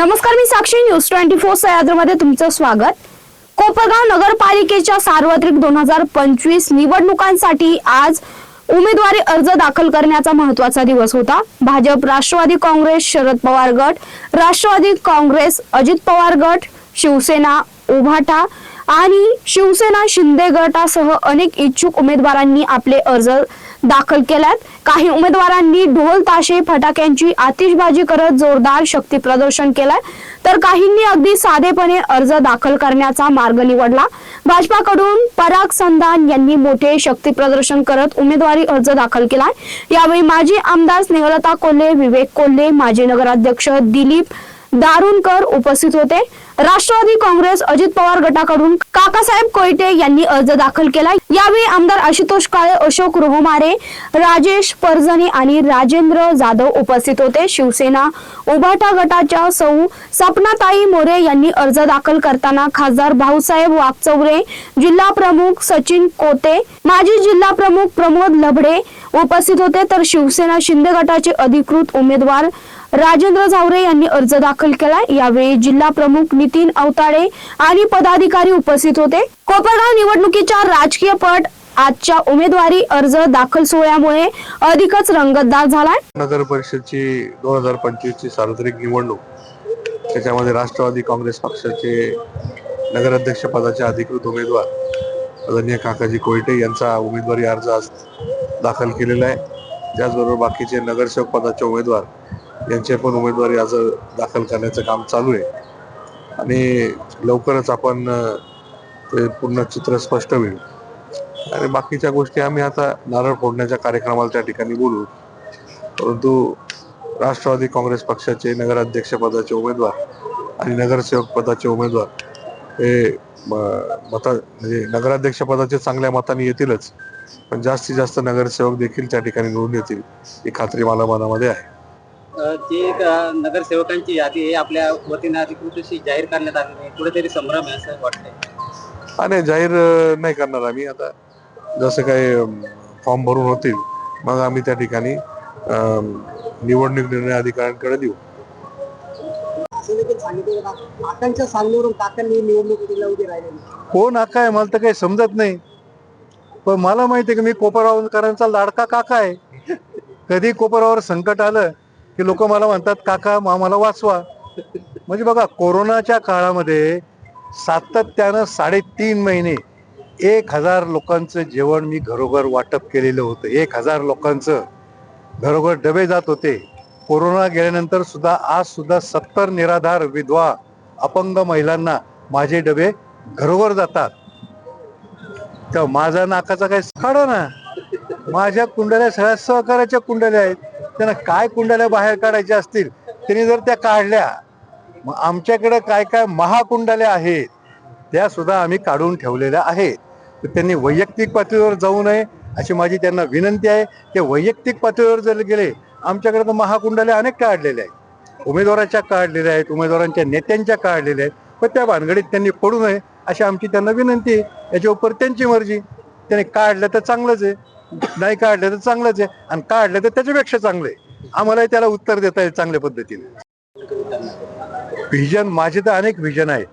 नमस्कार मी साक्षी. News twenty four सह्याद्रीमध्ये तुमचं स्वागत. कोपरगाव नगरपालिकेच्या सार्वत्रिक दोन हजार पंचवीस निवडणुकांसाठी आज उमेदवारी अर्ज दाखल करण्याचा महत्त्वाचा दिवस होता. भाजप राष्ट्रवादी काँग्रेस शरद पवार गट राष्ट्रवादी काँग्रेस अजित पवार गट शिवसेना उभाटा आणि शिवसेना शिंदे गटासह अनेक इच्छुक उमेदवारांनी आपले अर्ज दाखल केल्यात. काही उमेदवारांनी ढोल ताशे फटाक्यांची आतिषबाजी करत जोरदार शक्ती प्रदर्शन केलंय. तर काहींनी अगदी साधेपणे अर्ज दाखल करण्याचा मार्ग निवडला. भाजपाकडून पराग संधान यांनी मोठे शक्ती प्रदर्शन करत उमेदवारी अर्ज दाखल केलाय. यावेळी माजी आमदार स्नेहलता कोल्हे विवेक कोल्हे माजी नगराध्यक्ष दिलीप दारुणकर उपस्थित होते. राष्ट्रवादी काँग्रेस अजित पवार गटाकडून काकासाहेब कोयटे यांनी अर्ज दाखल केला यावेळी आमदार आशुतोष काळे अशोक रोहमारे राजेश परजणे आणि राजेंद्र जाधव उपस्थित होते. शिवसेना उभाटा गटाच्या सौ सपनाताई मोरे यांनी अर्ज दाखल करताना खासदार भाऊसाहेब वाकचौरे जिल्हा प्रमुख सचिन कोते माजी जिल्हा प्रमुख प्रमोद लभडे उपस्थित होते. तर शिवसेना शिंदे गटाचे अधिकृत उमेदवार राजेंद्र झावरे यांनी अर्ज दाखल केला. यावेळी जिल्हा प्रमुख नितीन अवताडे आणि पदाधिकारी उपस्थित होते. कोपरगाव निवडणुकीच्या राजकीय पट आजच्या उमेदवारी अर्ज दाखल सोहळ्यामुळे अधिकच रंगतदार झालाय. नगर परिषदची दोन हजार पंचवीस ची सार्वत्रिक निवडणूक त्याच्यामध्ये राष्ट्रवादी काँग्रेस पक्षाचे नगराध्यक्ष पदाचे अधिकृत उमेदवार आदरणीय काकाजी कोयटे यांचा उमेदवारी अर्ज आज दाखल केलेला आहे. त्याचबरोबर बाकीचे नगरसेवक पदाचे उमेदवार यांचे पण उमेदवारी अर्ज दाखल करण्याचं काम चालू आहे. आणि लवकरच आपण ते पूर्ण चित्र स्पष्ट होईल. आणि बाकीच्या गोष्टी आम्ही आता नारळ फोडण्याच्या कार्यक्रमाला त्या ठिकाणी बोलू. परंतु राष्ट्रवादी काँग्रेस पक्षाचे नगराध्यक्ष पदाचे उमेदवार आणि नगरसेवक पदाचे उमेदवार हे म- मता म्हणजे नगराध्यक्ष पदाचे चांगल्या मताने येतीलच. पण जास्तीत जास्त नगरसेवक देखील त्या ठिकाणी निवडून येतील ही खात्री मला मनामध्ये आहे. अ, जी नगरसेवकांची यादी आहे आपल्या वतीने अधिकृत जाहीर करण्यात आली कुठेतरी संभ्रम आहे असं वाटतंय. आणि जाहीर अं, नाही करणार आम्ही. आता जसं काही फॉर्म भरून होतील मग आम्ही त्या ठिकाणी निवडणूक निर्णय अधिकाऱ्यांकडे देऊ. असं देखील सांगितलं का काकांच्या सांगण्यावरून काकांनी निवडणुकीला उभे राहिलेले कोण आका आहे. मला तर काही समजत नाही. पण मला माहिती आहे की मी कोपरावकरांचा लाडका काका आहे. कधी कोपरावर संकट आलं की लोक मला म्हणतात काका आम्हाला वाचवा. म्हणजे बघा कोरोनाच्या काळामध्ये सातत्यानं साडेतीन महिने एक हजार लोकांचं जेवण मी घरोघर वाटप केलेलं होतं. एक हजार लोकांचं घरोघर डबे जात होते. कोरोना गेल्यानंतर सुद्धा आज सुद्धा सत्तर निराधार विधवा अपंग महिलांना माझे डबे घरोघर जातात. तर माझा नाकाचा काय काढा ना. माझ्या कुंडल्या सगळ्या सहकार्याच्या कुंडल्या आहेत. त्यांना काय कुंडल्या बाहेर काढायच्या असतील त्यांनी जर त्या काढल्या मग आमच्याकडे काय काय महाकुंडल्या आहेत त्या सुद्धा आम्ही काढून ठेवलेल्या आहेत. तर त्यांनी वैयक्तिक पातळीवर जाऊ नये अशी माझी त्यांना विनंती आहे ते वैयक्तिक पातळीवर जर गेले आमच्याकडे तर महाकुंडाले अनेक काढलेले आहेत. उमेदवाराच्या काढलेल्या आहेत उमेदवारांच्या नेत्यांच्या काढलेल्या आहेत. पण त्या भानगडीत त्यांनी पडू नये अशी आमची त्यांना विनंती आहे. याच्या उपर त्यांची मर्जी. त्याने काढलं तर चांगलंच आहे. नाही काढलं तर चांगलंच आहे. आणि काढलं तर त्याच्यापेक्षा चांगलं आहे. आम्हालाही त्याला उत्तर देता येईल चांगल्या पद्धतीने. व्हिजन माझे तर अनेक व्हिजन आहे.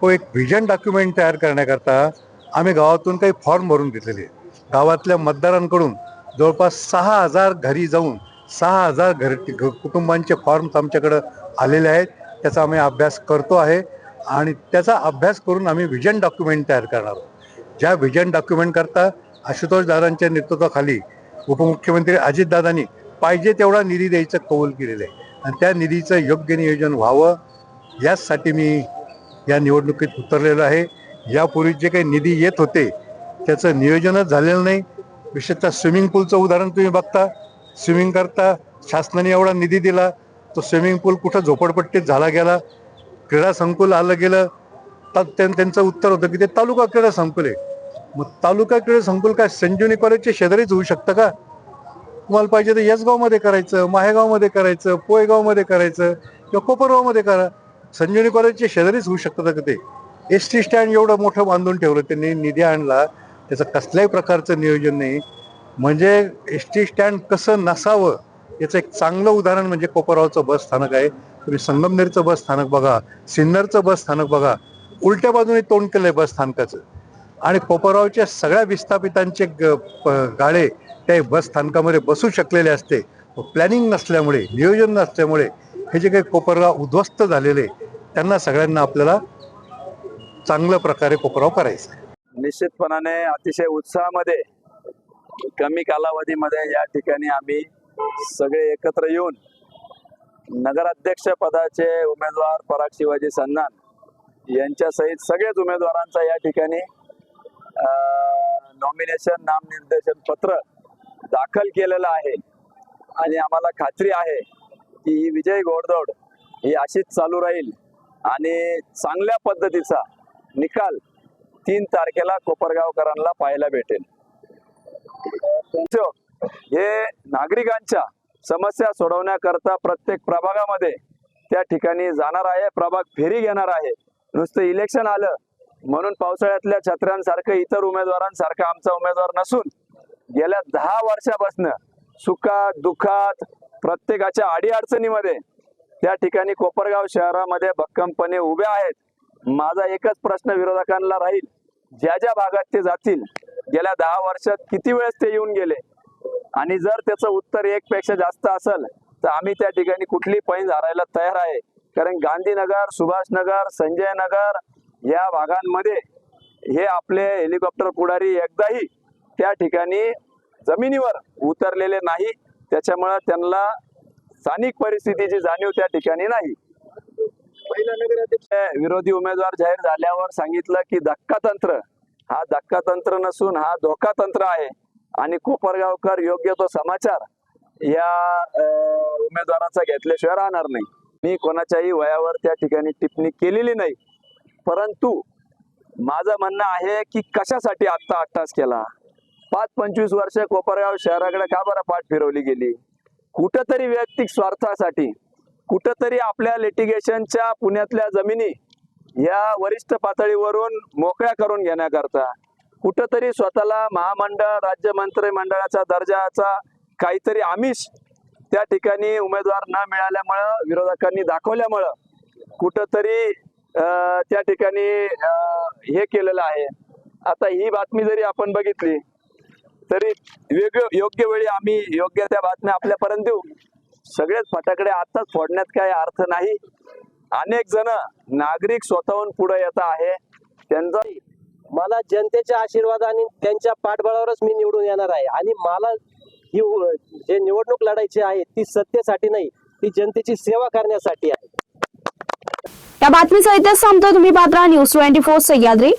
तो एक व्हिजन डॉक्युमेंट तयार करण्याकरता आम्ही गावातून काही फॉर्म भरून घेतलेले गावातल्या मतदारांकडून जवळपास सहा हजार घरी जाऊन सहा हजार घर कुटुंबांचे फॉर्म्स आमच्याकडं आलेले आहेत. त्याचा आम्ही अभ्यास करतो आहे आणि त्याचा अभ्यास करून आम्ही व्हिजन डॉक्युमेंट तयार करणार आहोत. ज्या व्हिजन डॉक्युमेंटकरता आशुतोष दादांच्या नेतृत्वाखाली उपमुख्यमंत्री अजितदादांनी पाहिजे तेवढा निधी द्यायचं कौल केलेलं आहे. आणि त्या निधीचं योग्य नियोजन व्हावं. याचसाठी मी या निवडणुकीत उतरलेलो आहे. यापूर्वी जे काही निधी येत होते त्याचं नियोजनच झालेलं नाही. विशेषतः स्विमिंग पूलचं उदाहरण तुम्ही बघता. स्विमिंग करता शासनाने एवढा निधी दिला तो स्विमिंग पूल कुठं झोपडपट्टीत झाला गेला क्रीडा संकुल आलं गेलं. तर त्यांचं उत्तर होतं की ते तालुका क्रीडा संकुल आहे. मग तालुका क्रीडा संकुल काय संजीवनी कॉलेजच्या शेजारीच होऊ शकतं का? तुम्हाला पाहिजे तर यसगावमध्ये करायचं माहेगावमध्ये करायचं पोयगावमध्ये करायचं किंवा कोपरगावमध्ये करा. संजीवनी कॉलेजचे शेजारीच होऊ शकतं का ते? एस टी स्टँड एवढं मोठं बांधून ठेवलं त्यांनी निधी आणला. त्याचं कसल्याही प्रकारचं नियोजन नाही. म्हणजे एस टी स्टँड कसं नसावं याचं एक चांगलं उदाहरण म्हणजे कोपरगावचं बस स्थानक आहे. तुम्ही संगमनेरचं बस स्थानक बघा सिन्नरचं बस स्थानक बघा. उलट्या बाजूने तोंड केलंय बस स्थानकाचं. आणि कोपरगावच्या सगळ्या विस्थापितांचे ग- गाळे त्या बस स्थानकामध्ये बसू शकलेले असते. प्लॅनिंग नसल्यामुळे नियोजन नसल्यामुळे हे जे काही कोपरगाव उद्ध्वस्त झालेले त्यांना सगळ्यांना आपल्याला चांगल्या प्रकारे कोपराव करायचा निश्चितपणाने अतिशय उत्साहामध्ये कमी कालावधीमध्ये या ठिकाणी आम्ही सगळे एकत्र येऊन नगराध्यक्ष पदाचे उमेदवार पराग शिवाजी सन्नान यांच्यासहित सगळेच उमेदवारांचा या ठिकाणी नॉमिनेशन नामनिर्देशन पत्र दाखल केलेलं आहे. आणि आम्हाला खात्री आहे की ही विजय घोडदौड ही अशीच चालू राहील. आणि चांगल्या पद्धतीचा निकाल तीन तारखेला कोपरगावकरांना पाहायला भेटेल. हे नागरिकांच्या समस्या सोडवण्याकरता प्रत्येक प्रभागामध्ये त्या ठिकाणी जाणार आहे. प्रभाग फेरी घेणार आहे. नुसतं इलेक्शन आलं म्हणून पावसाळ्यातल्या छत्र्यांसारखं इतर उमेदवारांसारखं आमचा उमेदवार नसून गेल्या दहा वर्षापासून सुखात दुःखात प्रत्येकाच्या अडीअडचणीमध्ये त्या ठिकाणी कोपरगाव शहरामध्ये भक्कमपणे उभे आहेत. माझा एकच प्रश्न विरोधकांना राहील. ज्या ज्या भागात ते जातील गेल्या दहा वर्षात किती वेळेस ते येऊन गेले? आणि जर त्याचं उत्तर एक पेक्षा जास्त असेल तर आम्ही त्या ठिकाणी कुठली पैन हारायला तयार आहे? कारण गांधीनगर सुभाषनगर संजय नगर या भागांमध्ये हे आपले हेलिकॉप्टर पुढारी एकदाही त्या ठिकाणी जमिनीवर उतरलेले नाही. त्याच्यामुळं त्यांना स्थानिक परिस्थितीची जाणीव त्या ठिकाणी नाही. विरोधी उमेदवार जाहीर झाल्यावर सांगितलं की धक्का तंत्र हा धक्का तंत्र नसून हा धोका तंत्र आहे आणि कोपरगावकर योग्य तो समाचार या उमेदवाराचा घेतल्याशिवाय राहणार नाही. मी कोणाच्याही वयावर त्या ठिकाणी टिप्पणी केलेली नाही. परंतु माझं म्हणणं आहे की कशासाठी आत्ता अट्टास केला? पाच पंचवीस वर्ष कोपरगाव शहराकडे का बरं पाठ फिरवली गेली? कुठंतरी वैयक्तिक स्वार्थासाठी कुठंतरी आपल्या लिटिगेशनच्या पुण्यातल्या जमिनी या वरिष्ठ पातळीवरून मोकळ्या करून घेण्याकरता कुठंतरी स्वतःला महामंडळ राज्य मंत्रिमंडळाचा दर्जाचा काहीतरी आमिष त्या ठिकाणी उमेदवार न मिळाल्यामुळं विरोधकांनी दाखवल्यामुळं कुठंतरी त्या ठिकाणी हे केलेलं आहे. आता ही बातमी जरी आपण बघितली तरी वेग योग्य वेळी आम्ही योग्य त्या बातम्या आपल्यापर्यंत देऊ. सगळेच फटाकडे आताच फोडण्यात काही अर्थ नाही. अनेक जण नागरिक स्वतःहून पुढे येत आहे. त्यांचा मला जनतेच्या आशीर्वादाने त्यांच्या पाठबळावरच मी निवडून येणार आहे. आणि मला ही जे निवडणूक लढायची आहे ती सत्तेसाठी नाही ती जनतेची सेवा करण्यासाठी आहे. या बातमीचा इथेच संपतो तुम्ही पात्रा न्यूज ट्वेंटी फोर सह्याद्री.